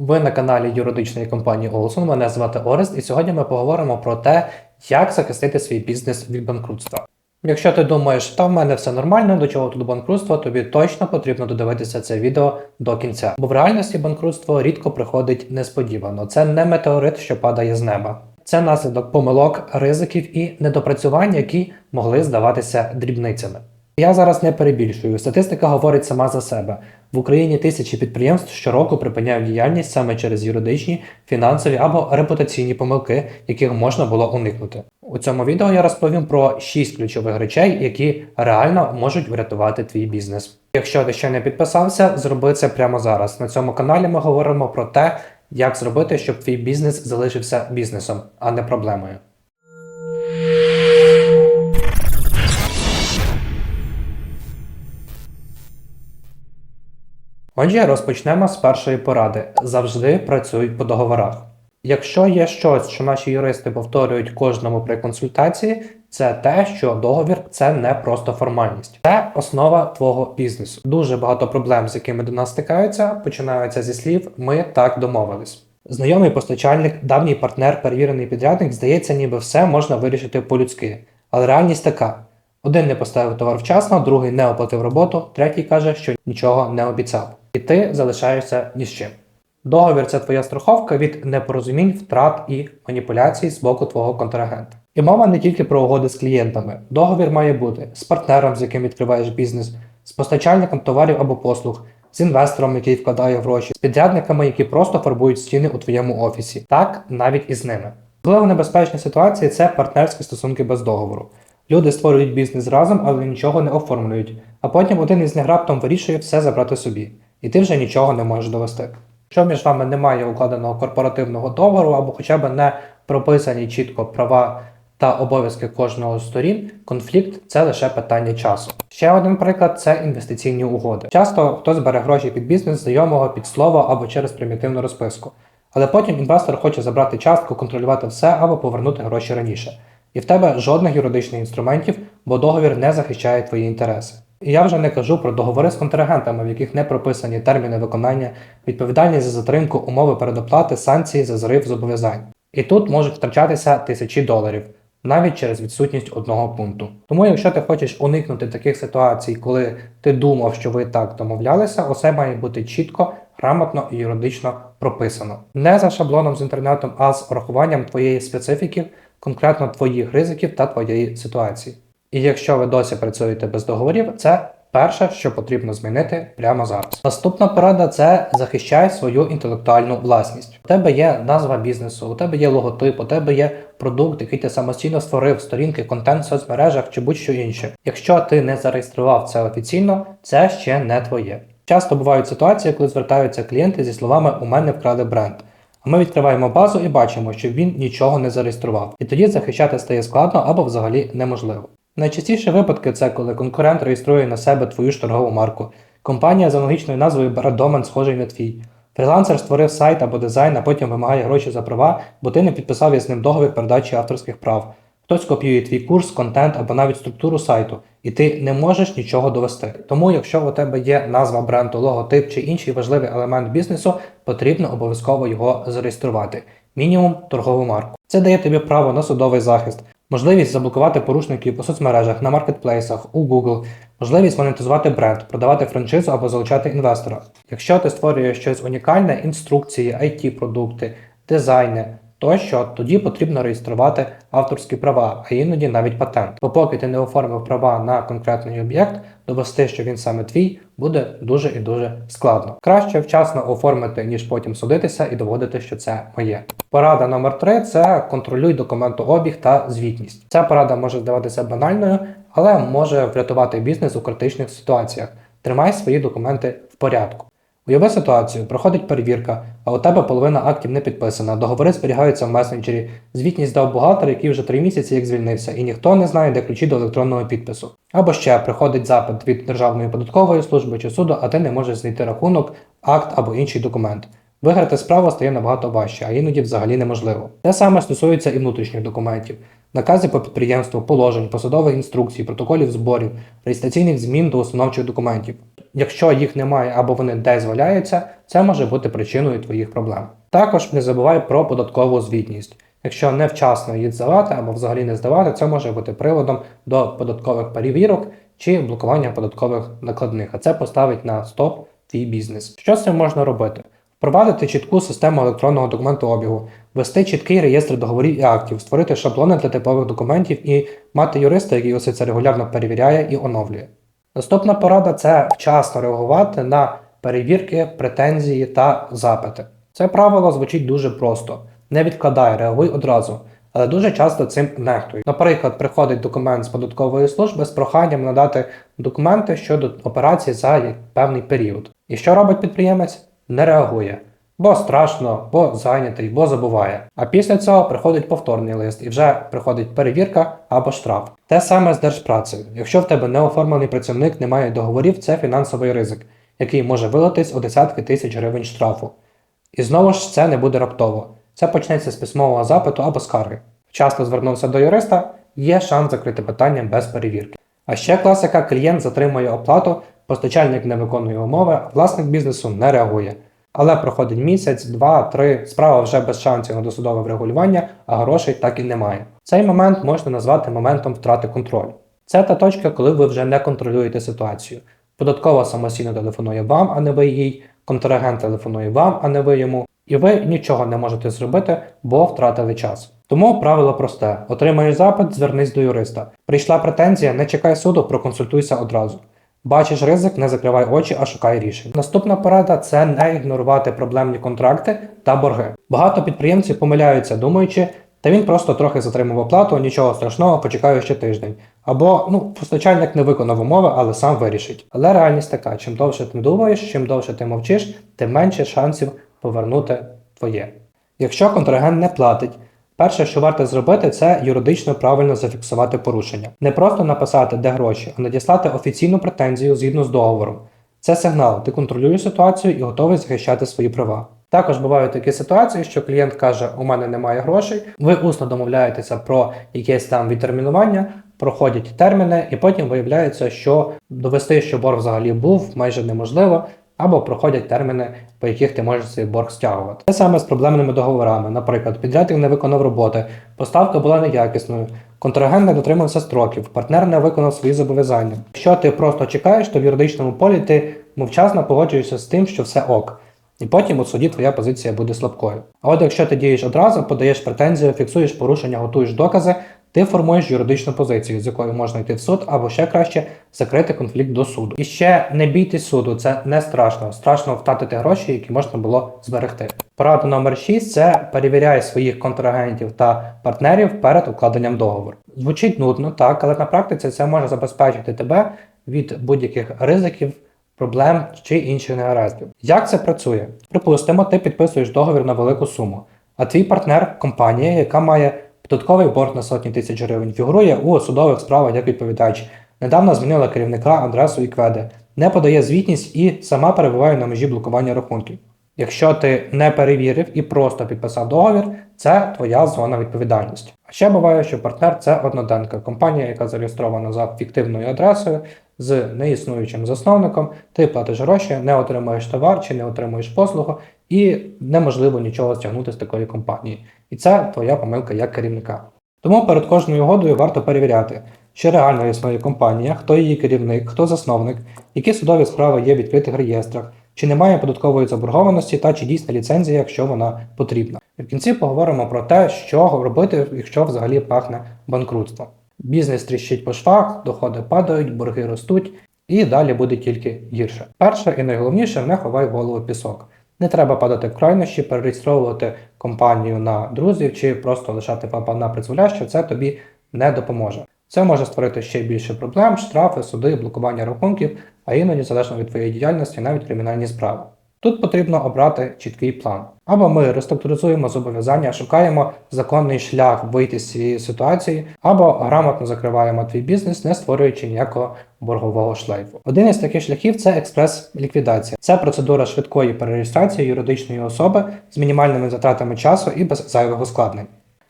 Ви на каналі юридичної компанії Олсон. Мене звати Орест, і сьогодні ми поговоримо про те, як захистити свій бізнес від банкрутства. Якщо ти думаєш, та в мене все нормально, до чого тут банкрутство, тобі точно потрібно додивитися це відео до кінця. Бо в реальності банкрутство рідко приходить несподівано. Це не метеорит, що падає з неба. Це наслідок помилок, ризиків і недопрацювань, які могли здаватися дрібницями. Я зараз не перебільшую. Статистика говорить сама за себе. В Україні тисячі підприємств щороку припиняють діяльність саме через юридичні, фінансові або репутаційні помилки, яких можна було уникнути. У цьому відео я розповім про 6 ключових речей, які реально можуть врятувати твій бізнес. Якщо ти ще не підписався, зроби це прямо зараз. На цьому каналі ми говоримо про те, як зробити, щоб твій бізнес залишився бізнесом, а не проблемою. Отже, розпочнемо з першої поради. Завжди працюй по договорах. Якщо є щось, що наші юристи повторюють кожному при консультації, це те, що договір це не просто формальність, це основа твого бізнесу. Дуже багато проблем, з якими до нас стикаються, починаються зі слів Ми так домовились. Знайомий постачальник, давній партнер, перевірений підрядник, здається, ніби все можна вирішити по-людськи. Але реальність така: один не поставив товар вчасно, другий не оплатив роботу, третій каже, що нічого не обіцяв. І ти залишаєшся ні з чим. Договір це твоя страховка від непорозумінь, втрат і маніпуляцій з боку твого контрагента. І мова не тільки про угоди з клієнтами. Договір має бути з партнером, з яким відкриваєш бізнес, з постачальником товарів або послуг, з інвестором, який вкладає гроші, з підрядниками, які просто фарбують стіни у твоєму офісі, так навіть із ними. Особливо небезпечні ситуації це партнерські стосунки без договору. Люди створюють бізнес разом, але нічого не оформлюють, а потім один із них раптом вирішує все забрати собі, і ти вже нічого не можеш довести. Якщо між вами немає укладеного корпоративного договору або хоча б не прописані чітко права та обов'язки кожного з сторін, конфлікт це лише питання часу. Ще один приклад це інвестиційні угоди. Часто хтось бере гроші під бізнес знайомого під слово або через примітивну розписку. Але потім інвестор хоче забрати частку, контролювати все або повернути гроші раніше. І в тебе жодних юридичних інструментів, бо договір не захищає твої інтереси. Я вже не кажу про договори з контрагентами, в яких не прописані терміни виконання, відповідальність за затримку, умови передоплати, санкції за зрив зобов'язань. І тут можуть втрачатися тисячі доларів, навіть через відсутність одного пункту. Тому, якщо ти хочеш уникнути таких ситуацій, коли ти думав, що ви так домовлялися, усе має бути чітко, грамотно і юридично прописано. Не за шаблоном з інтернетом, а з урахуванням твоєї специфіки, конкретно твоїх ризиків та твоєї ситуації. І якщо ви досі працюєте без договорів, це перше, що потрібно змінити прямо зараз. Наступна порада це захищай свою інтелектуальну власність. У тебе є назва бізнесу, у тебе є логотип, у тебе є продукт, який ти самостійно створив, сторінки, контент в соцмережах чи будь-що інше. Якщо ти не зареєстрував це офіційно, це ще не твоє. Часто бувають ситуації, коли звертаються клієнти зі словами У мене вкрали бренд. А ми відкриваємо базу і бачимо, що він нічого не зареєстрував. І тоді захищати стає складно або взагалі неможливо. Найчастіші випадки це коли конкурент реєструє на себе твою ж торгову марку. Компанія з аналогічною назвою бере домен, схожий на твій. Фрілансер створив сайт або дизайн, а потім вимагає гроші за права, бо ти не підписав із ним договір передачі авторських прав. Хтось копіює твій курс, контент або навіть структуру сайту, і ти не можеш нічого довести. Тому, якщо у тебе є назва бренду, логотип чи інший важливий елемент бізнесу, потрібно обов'язково його зареєструвати. Мінімум торгову марку. Це дає тобі право на судовий захист, можливість заблокувати порушників у соцмережах, на маркетплейсах, у Google, можливість монетизувати бренд, продавати франшизу або залучати інвестора. Якщо ти створюєш щось унікальне, інструкції, IT-продукти, дизайни. Тощо тоді потрібно реєструвати авторські права, а іноді навіть патент. Бо поки ти не оформив права на конкретний об'єкт, довести, що він саме твій, буде дуже і дуже складно. Краще вчасно оформити, ніж потім судитися і доводити, що це моє. Порада номер 3 це контролюй документообіг та звітність. Ця порада може здаватися банальною, але може врятувати бізнес у критичних ситуаціях. Тримай свої документи в порядку. Уяви ситуацію, проходить перевірка, а у тебе половина актів не підписана, договори зберігаються в месенджері, звітність дав бухгалтер, який вже три місяці як звільнився, і ніхто не знає, де ключі до електронного підпису. Або ще приходить запит від Державної податкової служби чи суду, а ти не можеш знайти рахунок, акт або інший документ. Виграти справу стає набагато важче, а іноді взагалі неможливо. Те саме стосується і внутрішніх документів. Накази по підприємству, положень, посадових інструкцій, протоколів зборів, реєстраційних змін до установчих документів. Якщо їх немає або вони десь валяються, це може бути причиною твоїх проблем. Також не забувай про податкову звітність. Якщо невчасно її здавати або взагалі не здавати, це може бути приводом до податкових перевірок чи блокування податкових накладних, а це поставить на стоп твій бізнес. Що з цим можна робити? Впровадити чітку систему електронного документообігу, вести чіткий реєстр договорів і актів, створити шаблони для типових документів і мати юриста, який усе це регулярно перевіряє і оновлює. Наступна порада це вчасно реагувати на перевірки, претензії та запити. Це правило звучить дуже просто: не відкладай, реагуй одразу. Але дуже часто цим нехтують. Наприклад, приходить документ з податкової служби з проханням надати документи щодо операції за певний період. І що робить підприємець? Не реагує. Бо страшно, бо зайнятий, бо забуває. А після цього приходить повторний лист і вже приходить перевірка або штраф. Те саме з держпрацею. Якщо в тебе неоформлений працівник не має договорів, це фінансовий ризик, який може вилитись у десятки тисяч гривень штрафу. І знову ж це не буде раптово. Це почнеться з письмового запиту або скарги. Вчасно звернувся до юриста, є шанс закрити питання без перевірки. А ще класика: клієнт затримує оплату, постачальник не виконує умови, власник бізнесу не реагує. Але проходить місяць, два, три, справа вже без шансів на досудове врегулювання, а грошей так і немає. Цей момент можна назвати моментом втрати контролю. Це та точка, коли ви вже не контролюєте ситуацію. Податкова самостійно телефонує вам, а не ви їй, контрагент телефонує вам, а не ви йому, і ви нічого не можете зробити, бо втратили час. Тому правило просте: отримаєш запит, звернись до юриста. Прийшла претензія, не чекай суду, проконсультуйся одразу. Бачиш ризик, не закривай очі, а шукай рішень. Наступна порада це не ігнорувати проблемні контракти та борги. Багато підприємців помиляються, думаючи, та він просто трохи затримав оплату, нічого страшного, почекаю ще тиждень. Або ну, постачальник не виконав умови, але сам вирішить. Але реальність така: чим довше ти думаєш, чим довше ти мовчиш, тим менше шансів повернути твоє. Якщо контрагент не платить, перше, що варто зробити, це юридично правильно зафіксувати порушення. Не просто написати, де гроші, а надіслати офіційну претензію згідно з договором. Це сигнал, ти контролюєш ситуацію і готовий захищати свої права. Також бувають такі ситуації, що клієнт каже, у мене немає грошей, ви усно домовляєтеся про якесь там відтермінування, проходять терміни, і потім виявляється, що довести, що борг взагалі був, майже неможливо, або проходять терміни, по яких ти можеш цей борг стягувати. Те саме з проблемними договорами. Наприклад, підрядник не виконав роботи, поставка була неякісною, контрагент не дотримався строків, партнер не виконав свої зобов'язання. Якщо ти просто чекаєш, то в юридичному полі ти мовчасно погоджуєшся з тим, що все ок. І потім у суді твоя позиція буде слабкою. А от якщо ти дієш одразу, подаєш претензію, фіксуєш порушення, готуєш докази, ти формуєш юридичну позицію, з якою можна йти в суд, або ще краще закрити конфлікт до суду. І ще не бійтесь суду, це не страшно. Страшно втратити гроші, які можна було зберегти. Порада номер 6 це перевіряй своїх контрагентів та партнерів перед укладенням договору. Звучить нудно, так, але на практиці це може забезпечити тебе від будь-яких ризиків проблем чи інших негараздів. Як це працює? Припустимо, ти підписуєш договір на велику суму, а твій партнер компанія, яка має податковий борг на сотні тисяч гривень, фігурує у судових справах як відповідач, недавно змінила керівника адресу і кведи, не подає звітність і сама перебуває на межі блокування рахунків. Якщо ти не перевірив і просто підписав договір, це твоя зона відповідальності. А ще буває, що партнер це одноденка, компанія, яка зареєстрована за фіктивною адресою з неіснуючим засновником, ти платиш гроші, не отримуєш товар чи не отримуєш послугу, і неможливо нічого стягнути з такої компанії. І це твоя помилка як керівника. Тому перед кожною угодою варто перевіряти, чи реально існує компанія, хто її керівник, хто засновник, які судові справи є в відкритих реєстрах, чи немає податкової заборгованості та чи дійсна ліцензія, якщо вона потрібна. І в кінці поговоримо про те, що робити, якщо взагалі пахне банкрутством. Бізнес тріщить по швах, доходи падають, борги ростуть, і далі буде тільки гірше. Перше і найголовніше не ховай голову пісок. Не треба падати в крайнощі, перереєстровувати компанію на друзів чи просто лишати папа на призволяще, це тобі не допоможе. Це може створити ще більше проблем, штрафи, суди, блокування рахунків, а іноді, залежно від твоєї діяльності, навіть кримінальні справи. Тут потрібно обрати чіткий план. Або ми реструктуризуємо зобов'язання, шукаємо законний шлях вийти з цієї ситуації, або грамотно закриваємо твій бізнес, не створюючи ніякого боргового шлейфу. Один із таких шляхів це експрес-ліквідація. Це процедура швидкої перереєстрації юридичної особи з мінімальними затратами часу і без зайвих ускладнень.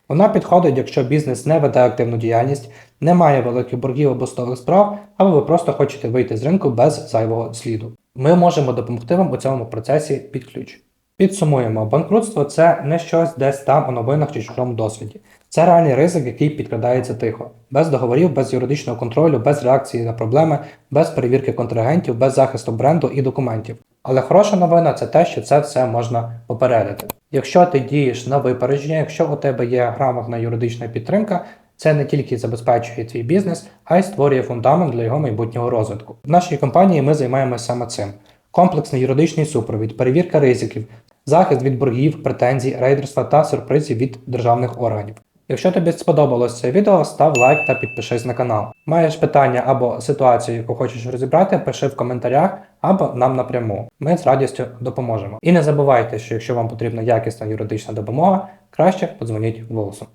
Вона підходить, якщо бізнес не веде активну діяльність, не має великих боргів або справ, або ви просто хочете вийти з ринку без зайвого сліду. Ми можемо допомогти вам у цьому процесі під ключ. Підсумуємо, банкрутство це не щось десь там у новинах чи чужому досвіді. Це реальний ризик, який підкрадається тихо, без договорів, без юридичного контролю, без реакції на проблеми, без перевірки контрагентів, без захисту бренду і документів. Але хороша новина це те, що це все можна попередити. Якщо ти дієш на випередження, якщо у тебе є грамотна юридична підтримка, це не тільки забезпечує твій бізнес, а й створює фундамент для його майбутнього розвитку. В нашій компанії ми займаємося саме цим: комплексний юридичний супровід, перевірка ризиків, захист від боргів, претензій, рейдерства та сюрпризів від державних органів. Якщо тобі сподобалось це відео, став лайк та підпишись на канал. Маєш питання або ситуацію, яку хочеш розібрати, пиши в коментарях або нам напряму. Ми з радістю допоможемо. І не забувайте, що якщо вам потрібна якісна юридична допомога, краще подзвоніть голосом.